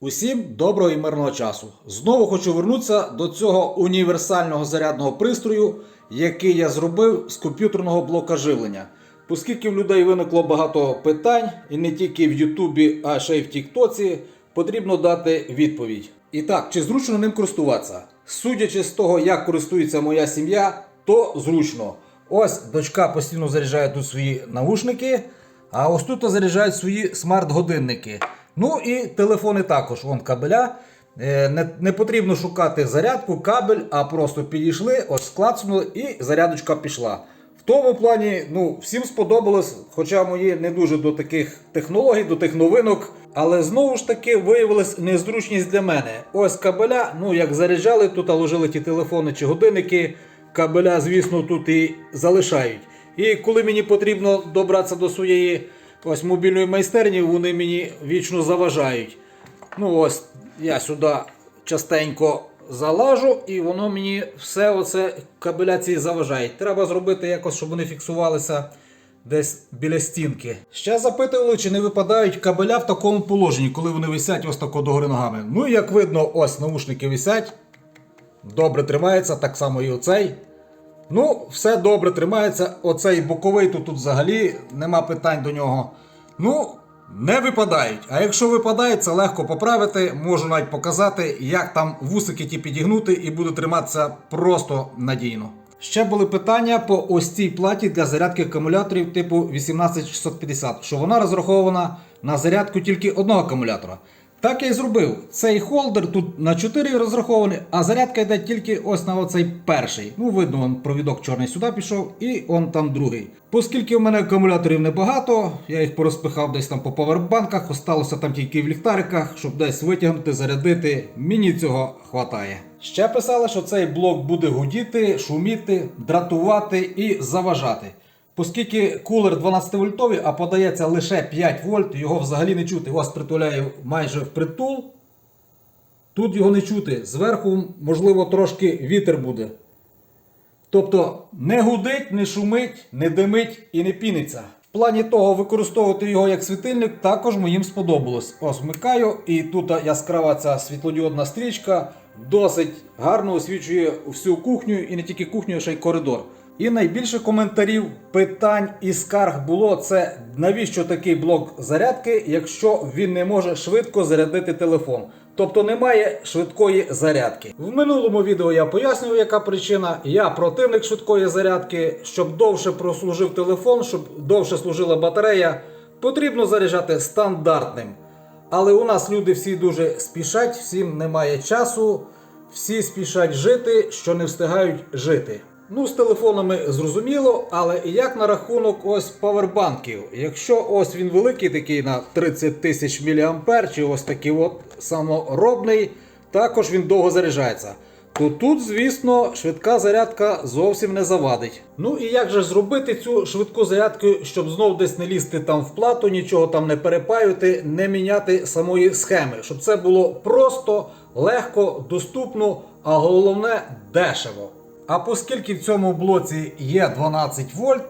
Усім доброго і мирного часу. Знову хочу вернутися до цього універсального зарядного пристрою, який я зробив з комп'ютерного блока живлення. Оскільки в людей виникло багато питань, і не тільки в Ютубі, а ще й в Тіктоці, потрібно дати відповідь. І так, чи зручно ним користуватися? Судячи з того, як користується моя сім'я, то зручно. Ось дочка постійно заряджає тут свої наушники, а ось тут заряджають свої смарт-годинники. Ну і телефони також, вон кабеля. Е, Не, не потрібно шукати зарядку, кабель, а просто підійшли, ось клацнули і зарядочка пішла. В тому плані ну, всім сподобалось, хоча мої не дуже до таких технологій, до тих новинок. Але знову ж таки виявилась незручність для мене. Ось кабеля, ну як заряджали, тут ложили ті телефони чи годинники. Кабеля, звісно, тут і залишають. І коли мені потрібно добратися до своєї ось мобільної майстерні, вони мені вічно заважають. Ну ось я сюди частенько залажу, і воно мені все оце кабеля ці заважає. Треба зробити якось, щоб вони фіксувалися десь біля стінки. Ще запитували, чи не випадають кабеля в такому положенні, коли вони висять ось тако догори ногами. Ну, як видно, ось наушники висять. Добре тримається, так само і оцей. Ну, все добре тримається. Оцей боковий тут, тут взагалі нема питань до нього. Ну, не випадають. А якщо випадають, це легко поправити. Можу навіть показати, як там вусики ті підігнути і буде триматися просто надійно. Ще були питання по ось цій платі для зарядки акумуляторів типу 18650, що вона розрахована на зарядку тільки одного акумулятора. Так я і зробив. Цей холдер тут на 4 розрахований, а зарядка йде тільки ось на оцей перший. Ну, видно, он провідок чорний сюди пішов, і он там другий. Оскільки в мене акумуляторів небагато, я їх порозпихав десь там по павербанках, осталося там тільки в ліхтариках, щоб десь витягнути, зарядити. Мені цього хватає. Ще писали, що цей блок буде гудіти, шуміти, дратувати і заважати. Оскільки кулер 12 вольтовий, а подається лише 5 вольт, його взагалі не чути. Ось притуляю майже впритул. Тут його не чути. Зверху, можливо, трошки вітер буде. Тобто не гудить, не шумить, не димить і не піниться. В плані того, використовувати його як світильник також моїм сподобалось. Ось вмикаю, і тут яскрава ця світлодіодна стрічка досить гарно освічує всю кухню і не тільки кухню, а ще й коридор. І найбільше коментарів, питань і скарг було це навіщо такий блок зарядки, якщо він не може швидко зарядити телефон. Тобто немає швидкої зарядки. В минулому відео я пояснював, яка причина. Я противник швидкої зарядки, щоб довше прослужив телефон, щоб довше служила батарея, потрібно заряджати стандартним. Але у нас люди всі дуже спішать, всім немає часу, всі спішать жити, що не встигають жити. Ну, з телефонами зрозуміло, але як на рахунок ось павербанків. Якщо ось він великий, такий на 30 тисяч мА, чи ось такий от саморобний, також він довго заряджається. То тут, звісно, швидка зарядка зовсім не завадить. Ну і як же зробити цю швидку зарядку, щоб знов десь не лізти там в плату, нічого там не перепаювати, не міняти самої схеми, щоб це було просто, легко, доступно, а головне дешево. А оскільки в цьому блоці є 12 вольт,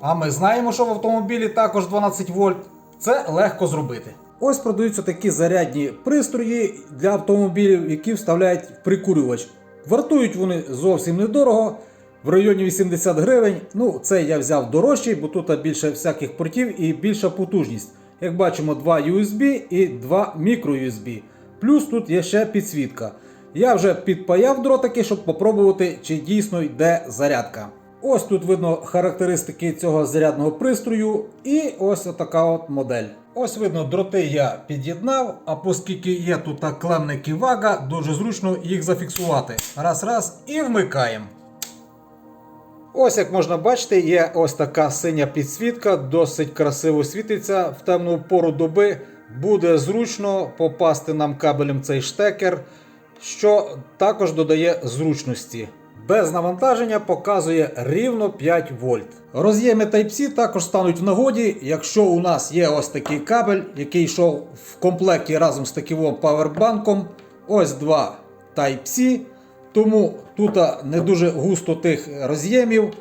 а ми знаємо, що в автомобілі також 12 вольт, це легко зробити. Ось продаються такі зарядні пристрої для автомобілів, які вставляють в прикурювач. Вартують вони зовсім недорого, в районі 80 гривень. Ну, це я взяв дорожчий, бо тут більше всяких портів і більша потужність. Як бачимо, два USB і два microUSB. Плюс тут є ще підсвітка. Я вже підпаяв дротики, щоб попробувати, чи дійсно йде зарядка. Ось тут видно характеристики цього зарядного пристрою, і ось така от модель. Ось видно, дроти я під'єднав, а оскільки є тут клемники вага, дуже зручно їх зафіксувати. Раз, раз і вмикаємо. Ось як можна бачити, є ось така синя підсвітка, досить красиво світиться в темну пору доби. Буде зручно попасти нам кабелем цей штекер, що також додає зручності. Без навантаження показує рівно 5 вольт. Роз'єми Type-C також стануть в нагоді, якщо у нас є ось такий кабель, який йшов в комплекті разом з таким павербанком. Ось два Type-C. Тому тут не дуже густо тих роз'ємів,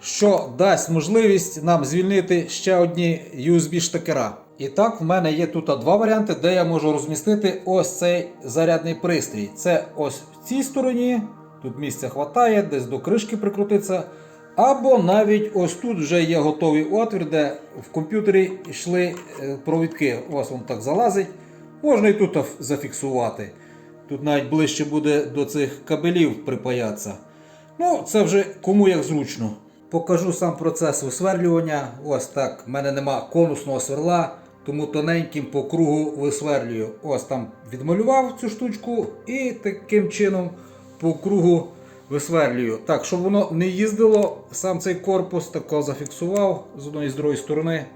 що дасть можливість нам звільнити ще одні USB штекера. І так, в мене є тут два варіанти, де я можу розмістити ось цей зарядний пристрій. Це ось в цій стороні, тут місця хватає, десь до кришки прикрутиться. Або навіть ось тут вже є готовий отвір, де в комп'ютері йшли е, провідки. Ось він так залазить. Можна і тут зафіксувати. Тут навіть ближче буде до цих кабелів припаятися. Ну, це вже кому як зручно. Покажу сам процес висверлювання. Ось так. В мене нема конусного сверла, тому тоненьким по кругу висверлюю. Ось там відмалював цю штучку і таким чином по кругу висверлюю. Так, щоб воно не їздило, сам цей корпус тако зафіксував з одної з другої сторони.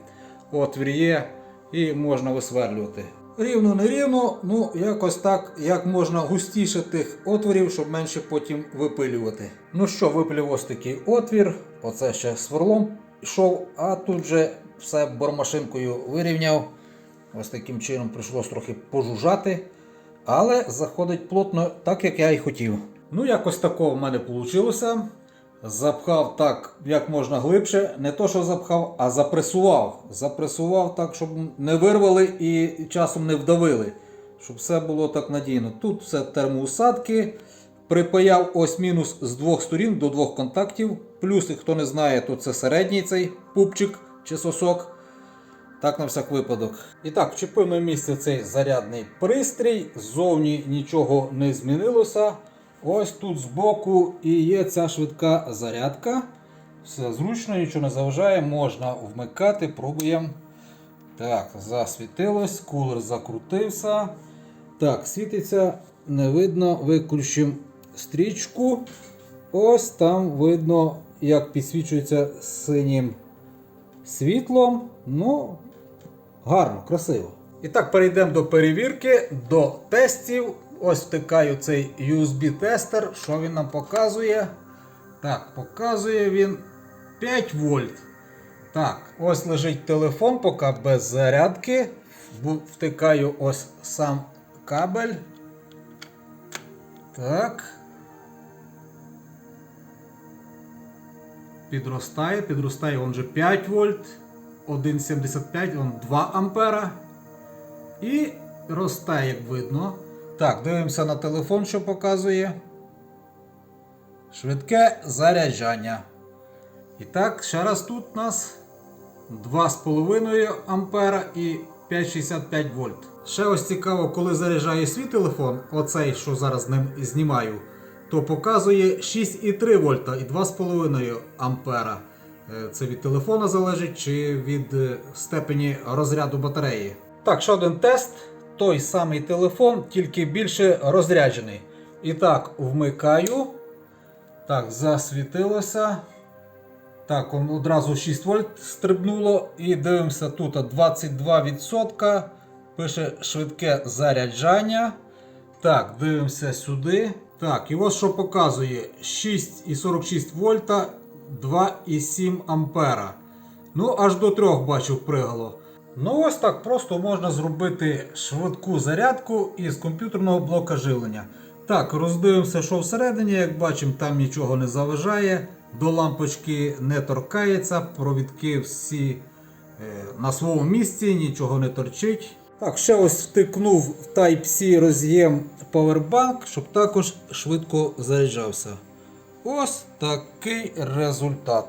Отвір є і можна висверлювати. Рівно, не рівно, ну якось так, як можна густіше тих отворів, щоб менше потім випилювати. Ну що, випилював ось такий отвір, оце ще сверлом йшов, а тут вже все бормашинкою вирівняв. Ось таким чином прийшлось трохи пожужжати. Але заходить плотно, так як я і хотів. Ну, якось такого в мене вийшло. Запхав так, як можна глибше. Не то, що запхав, а запресував. Запресував так, щоб не вирвали і часом не вдавили. Щоб все було так надійно. Тут все термоусадки. Припаяв ось мінус з двох сторін до двох контактів. Плюс, хто не знає, то це середній цей пупчик чи сосок. Так на всяк випадок. І так, вчепив на місце цей зарядний пристрій. Ззовні нічого не змінилося. Ось тут збоку і є ця швидка зарядка. Все зручно, нічого не заважає, можна вмикати, пробуємо. Так, засвітилось, кулер закрутився. Так, світиться, не видно, виключимо стрічку. Ось там видно, як підсвічується синім світлом. Ну, гарно, красиво. І так, перейдемо до перевірки, до тестів. Ось втикаю цей USB-тестер. Що він нам показує? Так, показує він 5 вольт. Так, ось лежить телефон, поки без зарядки. Втикаю ось сам кабель. Так. Підростає, підростає он вже 5 вольт, 1,75, он 2 ампера. І росте, як видно. Так, дивимося на телефон, що показує. Швидке заряджання. І так, ще раз тут у нас 2,5 ампера і 5,65 вольт. Ще ось цікаво, коли заряджаю свій телефон, оцей, що зараз ним знімаю, то показує 6,3 вольта і 2,5 ампера. Е, Це від телефона залежить чи від е, степені розряду батареї. Так, ще один тест. Той самий телефон, тільки більше розряджений. І так, вмикаю. Так, засвітилося. Так, он одразу 6 вольт стрибнуло. І дивимося тут 22%. Пише швидке заряджання. Так, дивимося сюди. Так, і ось що показує 6,46 вольта, 2,7 ампера. Ну, аж до 3 бачив пригало. Ну ось так просто можна зробити швидку зарядку із комп'ютерного блока живлення. Так, роздивимося, що всередині, як бачимо, там нічого не заважає, до лампочки не торкається, провідки всі е, на своєму місці, нічого не торчить. Так, ще ось втикнув в Type-C роз'єм Powerbank, щоб також швидко заряджався. Ось такий результат.